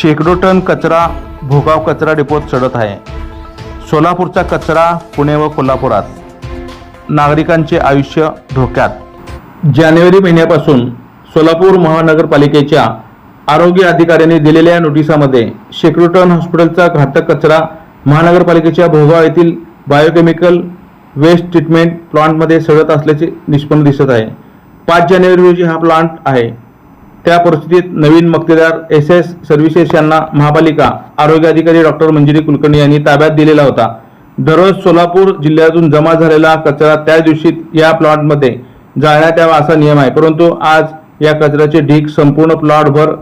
शेकडो टन कचरा भोगाव कचरा डेपोत चढत आहे. सोलापूरचा कचरा पुणे व कोल्हापुरात. नागरिकांचे आयुष्य धोक्यात. जानेवारी महिन्यापासून सोलापूर महानगरपालिकेच्या आरोग्य अधिकाऱ्यांनी दिलेल्या नोटिसामध्ये शेकडो टन हॉस्पिटलचा घातक कचरा महानगरपालिकेच्या भोगाव येथील बायोकेमिकल वेस्ट ट्रीटमेंट प्लांटमध्ये सडत असल्याचे निष्पन्न दिसत आहे. पाच जानेवारी रोजी हा प्लांट आहे. त्या परिस्थितीत नवीन मक्तेदार एस एस सर्व्हिसेस यांना महापालिका आरोग्य अधिकारी डॉक्टर मंजिरी कुलकर्णी यांनी ताब्यात दिलेला होता. दररोज सोलापूर जिल्ह्यातून जमा झालेला कचरा त्या दिवशी या प्लॉटमध्ये जाळण्यात यावा असा नियम आहे. परंतु आज या कचऱ्याचे ढीग संपूर्ण प्लॉटभर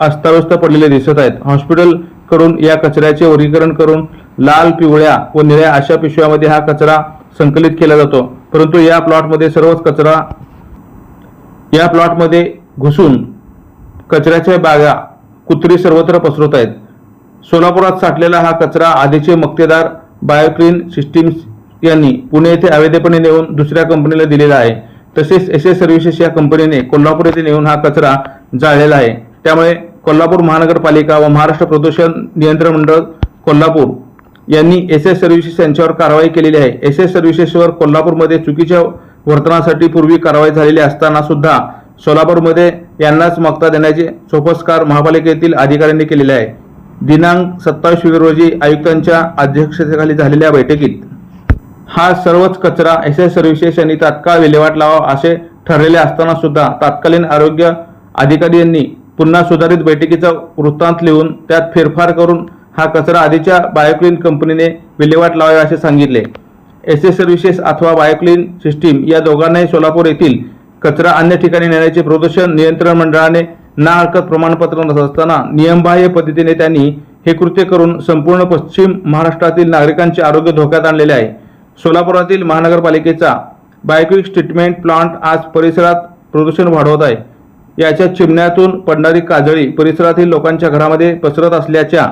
अस्ताव्यस्त पडलेले दिसत आहेत. हॉस्पिटलकडून या कचऱ्याचे वर्गीकरण करून लाल पिवळ्या व निळ्या अशा पिशव्यामध्ये हा कचरा संकलित केला जातो. परंतु या प्लॉटमध्ये सर्वच कचरा या प्लॉटमध्ये घुसून कचऱ्याच्या बागा कुत्री सर्वत्र पसरत आहेत. सोलापुरात साठलेला हा कचरा आधीचे मक्तेदार बायोक्लीन सिस्टीम्स यांनी पुणे येथे अवैधपणे नेऊन दुसऱ्या कंपनीला दिलेला आहे. तसेच एस एस सर्व्हिसेस या कंपनीने कोल्हापूर येथे नेऊन हा कचरा जाळलेला आहे. त्यामुळे कोल्हापूर महानगरपालिका व महाराष्ट्र प्रदूषण नियंत्रण मंडळ कोल्हापूर यांनी एस एस सर्व्हिसेस यांच्यावर कारवाई केलेली आहे. एस एस सर्व्हिसेसवर कोल्हापूरमध्ये चुकीच्या वर्तनासाठी पूर्वी कारवाई झालेली असताना सुद्धा सोलापूरमध्ये यांनाच मक्ता देण्याचे सोपस्कार महापालिकेतील अधिकाऱ्यांनी केलेले आहे. दिनांक सत्तावीस फेब्रुवारी रोजी आयुक्तांच्या अध्यक्षतेखाली झालेल्या बैठकीत हा सर्वच कचरा एस एस सर्व्हिसेस यांनी तात्काळ विल्हेवाट लावा असे ठरलेले असताना सुद्धा तत्कालीन आरोग्य अधिकारी यांनी पुन्हा सुधारित बैठकीचा वृत्तांत लिहून त्यात फेरफार करून हा कचरा आधीच्या बायोक्लीन कंपनीने विल्हेवाट लावावे असे सांगितले. एस एस सर्व्हिसेस अथवा बायोक्लीन सिस्टीम या दोघांनाही सोलापूर येथील कचरा अन्य ठिकाणी नेण्याचे प्रदूषण नियंत्रण मंडळाने ना हरकत प्रमाणपत्र असताना नियमबाह्य पद्धतीने त्यांनी हे कृत्य करून संपूर्ण पश्चिम महाराष्ट्रातील नागरिकांचे आरोग्य धोक्यात आणलेले आहे. सोलापुरातील महानगरपालिकेचा बायोक्विक ट्रीटमेंट प्लांट आज परिसरात प्रदूषण वाढवत आहे. याच्या चिमण्यातून पडणारी काजळी परिसरातील लोकांच्या घरामध्ये पसरत असल्याच्या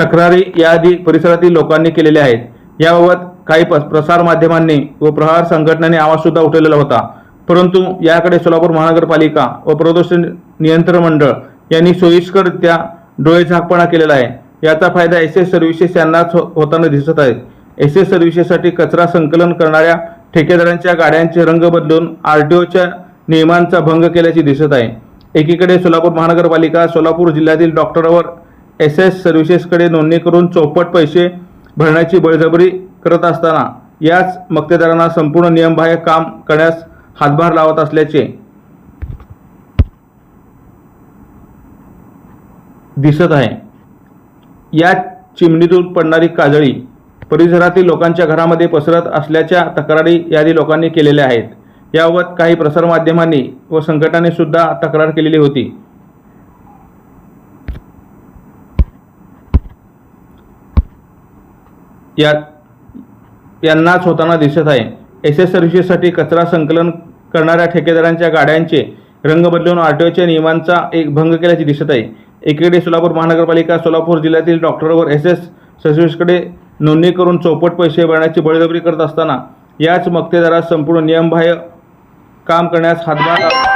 तक्रारी याआधी परिसरातील लोकांनी केलेल्या आहेत. याबाबत काही प्रसारमाध्यमांनी व प्रहार संघटनांनी आवाजसुद्धा उठवलेला होता. परंतु याकडे सोलापूर महानगरपालिका व प्रदूषण नियंत्रण मंडळ यांनी सोयीस्कररित्या डोळे झाकपणा केलेला आहे. याचा फायदा एस एस सर्व्हिसेस यांनाच हो- होताना दिसत आहे. एस एस सर्व्हिसेससाठी कचरा संकलन करणाऱ्या ठेकेदारांच्या गाड्यांचे रंग बदलून आर डी ओच्या नियमांचा भंग केल्याचे दिसत आहे. एकीकडे सोलापूर महानगरपालिका सोलापूर जिल्ह्यातील डॉक्टरवर एस एस सर्व्हिसेसकडे नोंदणी करून चौपट पैसे भरण्याची बळजबरी करत असताना याच मक्तेदारांना संपूर्ण नियमबाह्य काम करण्यास हातभार लावत असल्याचे दिसत आहे. या चिमणीतून पडणारी काजळी परिसरातील लोकांच्या घरामध्ये पसरत असल्याच्या तक्रारी यादी लोकांनी केलेल्या आहेत. याबाबत काही प्रसारमाध्यमांनी व संघटनांनी सुद्धा तक्रार केलेली होती. या यांनाच होताना दिसत आहे. एस एस सर्व्हिसेससाठी कचरा संकलन करणाऱ्या ठेकेदारांच्या गाड्यांचे रंग बदलून आरटीओच्या नियमांचा एक भंग केल्याचे दिसत आहे. एकीकडे सोलापूर महानगरपालिका सोलापूर जिल्ह्यातील डॉक्टरवर एस एस सर्व्हिसकडे नोंदणी करून चौपट पैसे भरण्याची बळजबरी करत असताना याच मक्तेदारास संपूर्ण नियमबाह्य काम करण्यास हातभार